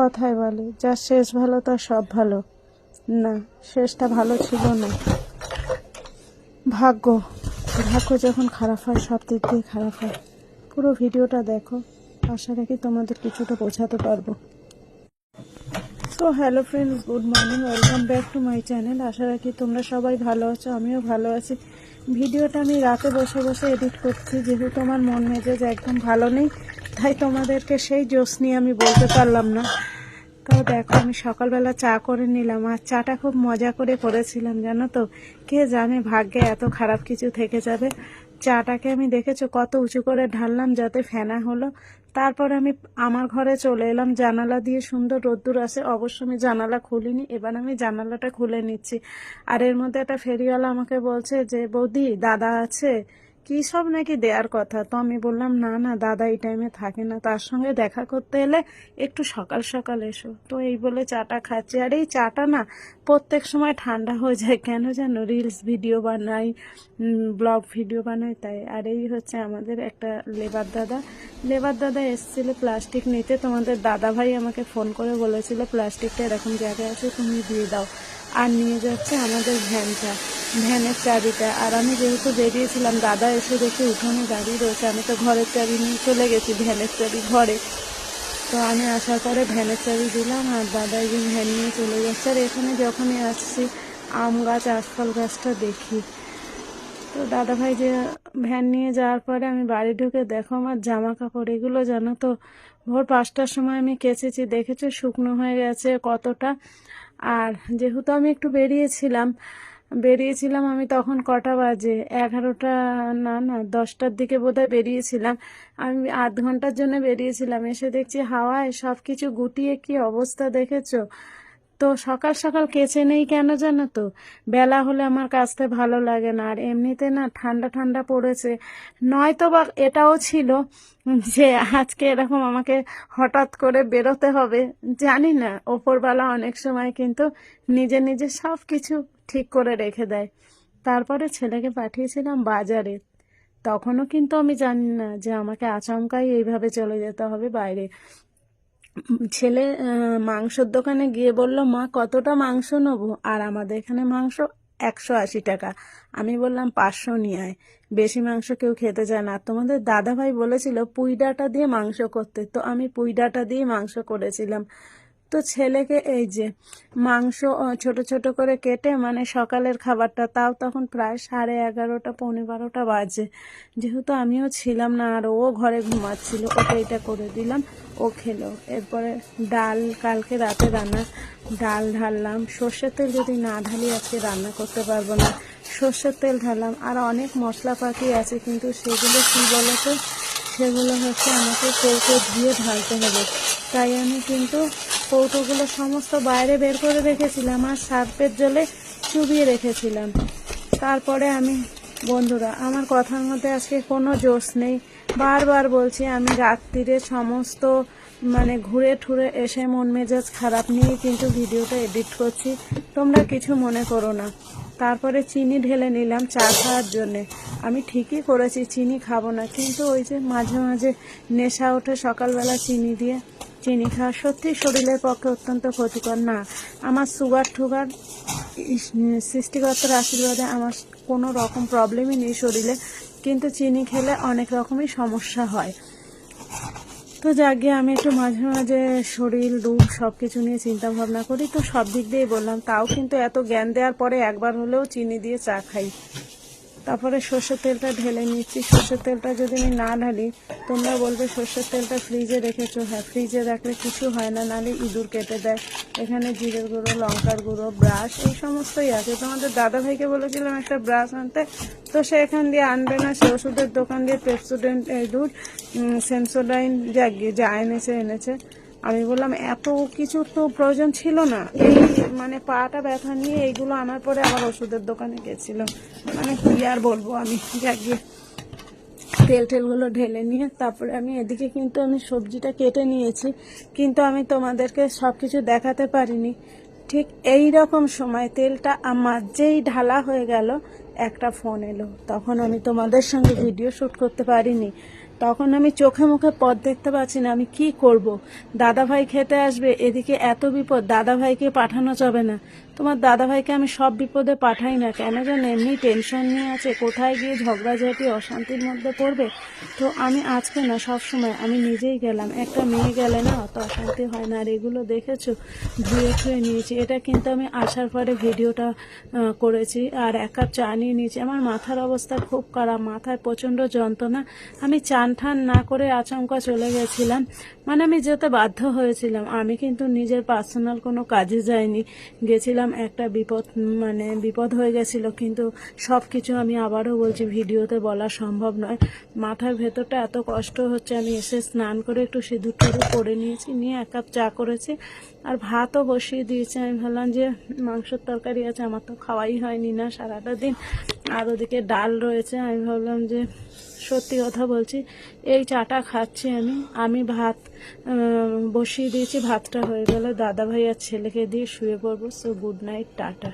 কথায় বলে যার শেষ ভালো তার সব ভালো। না, শেষটা ভালো ছিল না। ভাগ্য ভাগ্য যখন খারাপ হয়, সব দিক দিয়ে খারাপ হয়। পুরো ভিডিওটা দেখো, আশা রাখি তোমাদের কিছুটা বোঝাতে পারব। So hello friends good morning welcome back to my channel আশা রাখি তোমরা সবাই ভালো আছো, আমিও ভালো আছি। ভিডিওটা আমি রাতে বসে বসে এডিট করছি, যেহেতু আমার মন মেজাজ একদম ভালো নেই তাই তোমাদেরকে সেই জোশ নিয়ে আমি বলতে পারলাম না। তাও দেখো, আমি সকালবেলা চা করে নিলাম আর চাটা খুব মজা করে করেছিলাম, জানো তো? কে জানে ভাগ্যে এত খারাপ কিছু থেকে যাবে। চাটাকে আমি দেখেছ কত উঁচু করে ঢাললাম যাতে ফেনা হলো। তারপর আমি আমার ঘরে চলে এলাম, জানালা দিয়ে সুন্দর রোদ্দুর আসে। অবশ্য আমি জানালা খুলিনি, এবার আমি জানালাটা খুলে নিচ্ছি। আর এর মধ্যে একটা ফেরিওয়ালা আমাকে বলছে যে, বৌদি, দাদা আছে? কি সব নাকি দেওয়ার কথা? তো আমি বললাম, না না, দাদা এই টাইমে থাকে না। তার সঙ্গে দেখা করতে এলে একটু সকাল সকাল এসো। তো এই বলে চাটা খাচ্ছি। আর এই চাটা না প্রত্যেক সময় ঠান্ডা হয়ে যায়। কেন যেন রিলস ভিডিও বানাই ব্লগ ভিডিও বানাই, তাই। আর এই হচ্ছে আমাদের একটা লেবার দাদা। লেবার দাদা এসেছিল প্লাস্টিক নিতে। তোমাদের দাদা ভাই আমাকে ফোন করে বলেছিল প্লাস্টিকটা এরকম জায়গায় আছে, তুমি দিয়ে দাও। আর নিয়ে যাচ্ছে আমাদের ভ্যানটা। ভ্যানের চাবিটা। আর আমি যেহেতু বেরিয়েছিলাম, দাদা এসে দেখে উঠোনে দাঁড়িয়ে রয়েছে। আমি তো ঘরের চাবি নিয়ে চলে গেছি, ভ্যানের চাবি ঘরে। তো আমি আসার পরে ভ্যানের চাবি দিলাম আর দাদা একদিন ভ্যান নিয়ে চলে যাচ্ছে। আর এখানে যখনই আসছি, আম গাছ আশফল গাছটা দেখি। তো দাদা ভাই যে ভ্যান নিয়ে যাওয়ার পরে আমি বাড়ি ঢুকে দেখো আমার জামা কাপড় এগুলো জানো তো, ভোর পাঁচটার সময় আমি কেচেছি। দেখেছি শুকনো হয়ে গেছে কতটা? আর যেহেতু আমি একটু বেরিয়েছিলাম বেরিয়েছিলাম আমি তখন কটা বাজে? এগারোটা, না না, দশটার দিকে বোধহয় বেরিয়েছিলাম। আমি আধ ঘণ্টার জন্য বেরিয়েছিলাম। এসে দেখছি হাওয়ায় সব কিছু গুটিয়ে কি অবস্থা দেখেছ? তো সকাল সকাল কেচে নেই কেন জানো তো? বেলা হলে আমার কাচতে ভালো লাগে না। আর এমনিতে না ঠান্ডা ঠান্ডা পড়েছে। নয়তো বা এটাও ছিল যে আজকে এরকম আমাকে হঠাৎ করে বেরোতে হবে। জানি না, ওপরবেলা অনেক সময় কিন্তু নিজে নিজে সব কিছু ঠিক করে রেখে দেয়। তারপরে ছেলেকে পাঠিয়েছিলাম বাজারে। তখনও কিন্তু আমি জানি না যে আমাকে আচমকাই এইভাবে চলে যেতে হবে বাইরে। ছেলে মাংসর দোকানে গিয়ে বলল, মা, কতটা মাংস নেব? আর আমাদের এখানে মাংস একশো আশি টাকা। আমি বললাম, পাঁচশো নিয়ে আয়। বেশি মাংস কেউ খেতে চায় না। তোমাদের দাদা ভাই বলেছিল, পুঁই ডাঁটা দিয়ে মাংস করতে। তো আমি পুঁই ডাঁটা দিয়ে মাংস করেছিলাম। তো ছেলেকে এই যে মাংস ছোট ছোট করে কেটে মানে সকালের খাবারটা, তাও তখন প্রায় সাড়ে এগারোটা, পৌনে বারোটা বাজে। যেহেতু আমিও ছিলাম না, আর ও ঘরে ঘুমাচ্ছিল, ওকে এটা করে দিলাম, ও খেলো। এরপরে ডাল, কালকে রাতে রান্না, ডাল ঢাললাম। সর্ষের তেল যদি না ঢালি, আজকে রান্না করতে পারব না। সর্ষের তেল ঢাললাম, আর অনেক মশলা মশলাপাতি আছে, কিন্তু সেগুলো কী বলতো? সেগুলো হচ্ছে আমাকে কৌটো ধুয়ে ঢালতে হবে। তাই আমি কিন্তু কৌটোগুলো সমস্ত বাইরে বের করে রেখেছিলাম আর সার্পের জলে চুবিয়ে রেখেছিলাম। তারপরে আমি, বন্ধুরা, আমার কথার মধ্যে আজকে কোনো জোশ নেই। বারবার বলছি, আমি রাত্রিরে সমস্ত মানে ঘুরে ঠুরে এসে মন মেজাজ খারাপ নিয়ে কিন্তু ভিডিওটা এডিট করছি। তোমরা কিছু মনে করো না। তারপরে চিনি ঢেলে নিলাম চা খাওয়ার জন্যে। আমি ঠিকই করেছি, চিনি খাব না। কিন্তু ওই যে মাঝে মাঝে নেশা ওঠে সকালবেলা চিনি দিয়ে। চিনি খাওয়া সত্যি শরীরের পক্ষে অত্যন্ত ক্ষতিকর না। আমার সুগার ইস- সৃষ্টিকর্তার আশীর্বাদে আমার কোনো রকম প্রবলেমই নেই শরীরে, কিন্তু চিনি খেলে অনেক রকমই সমস্যা হয়। তো যাকে আমি একটু মাঝে মাঝে শরীর, রূপ সব কিছু নিয়ে চিন্তা ভাবনা করি, তো সব দিক দিয়েই বললাম, তাও কিন্তু এত জ্ঞান দেওয়ার পরে একবার হলেও চিনি দিয়ে চা খাই। তারপরে সর্ষের তেলটা ঢেলে নিচ্ছি। সর্ষের তেলটা যদি আমি না ঢালি, তোমরা বলবে সর্ষের তেলটা ফ্রিজে রেখেছো। হ্যাঁ ফ্রিজে রাখলে কিছু হয় না, নাহলে ইঁদুর কেটে দেয়। এখানে জিরের গুঁড়ো, লঙ্কার গুঁড়ো, ব্রাশ, এই সমস্তই আছে। তোমাদের দাদা ভাইকে বলেছিলাম একটা ব্রাশ আনতে। তো সে এখান দিয়ে আনবে না, সে ওষুধের দোকান দিয়ে পেপসোডেন্ট এই দুধ সেন্সোডাইন যা যা এনেছে এনেছে। আমি বললাম, এত কিছু তো প্রয়োজন ছিল না। এই মানে পাটা ব্যথা নিয়ে এইগুলো আনার পরে আবার ওষুধের দোকানে গেছিল। মানে কি আর বলব আমি যাকে তেল টেলগুলো ঢেলে নিয়ে তারপরে আমি এদিকে কিন্তু আমি সবজিটা কেটে নিয়েছি, কিন্তু আমি তোমাদেরকে সব কিছু দেখাতে পারিনি। ঠিক এই রকম সময় তেলটা আমার যেই ঢালা হয়ে গেল, একটা ফোন এলো। তখন আমি তোমাদের সঙ্গে ভিডিও শ্যুট করতে পারিনি। তখন আমি চোখে মুখে পথ দেখতে পাচ্ছি না, আমি কি করব? দাদা ভাই খেতে আসবে, এদিকে এত বিপদ দাদা ভাইকে পাঠানো যাবে না। তোমার দাদা ভাইকে আমি সব বিপদে পাঠাই না কেন যেন এমনি টেনশন নিয়ে আছে, কোথায় গিয়ে ঝগড়াঝাটি, অশান্তির মধ্যে পড়বে? তো আমি আজকে না, সব সময় আমি নিজেই গেলাম। একটা মেয়ে গেলে না, অত অশান্তি হয় না। আর এগুলো দেখেছ? ধুয়ে ধুয়ে নিয়েছি। এটা কিন্তু আমি আসার পরে ভিডিওটা করেছি। আর এক কাপ চা নিয়ে নিয়েছি। আমার মাথার অবস্থা খুব খারাপ। মাথায় প্রচণ্ড যন্ত্রণা। আমি চান ঠান না করে আচমকা চলে গেছিলাম। মানে আমি যেতে বাধ্য হয়েছিলাম। আমি কিন্তু নিজের পার্সোনাল কোনো কাজে যাইনি। গেছিলাম একটা বিপদ মানে বিপদ হয়ে গেছিল, কিন্তু সব কিছু আমি আবারও বলছি, ভিডিওতে বলা সম্ভব নয়। মাথার ভেতরটা এত কষ্ট হচ্ছে, আমি এসে স্নান করে একটু সিঁদুর টিঁদুর করে নিয়েছি, নিয়ে এক কাপ চা করেছি, আর ভাতও বসিয়ে দিয়েছি। আমি ভাবলাম যে মাংসের তরকারি আছে, আমার তো খাওয়াই হয়নি না সারাটা দিন। আর ওদিকে ডাল রয়েছে, আমি ভাবলাম যে সত্যি কথা বলছি, এই চাটা খাচ্ছি আমি। আমি ভাত বসিয়ে দিয়েছি, ভাতটা হয়ে গেলে। দাদা ভাই আর ছেলেকে দিয়ে শুয়ে পড়ব সো গুড নাইট টাটা।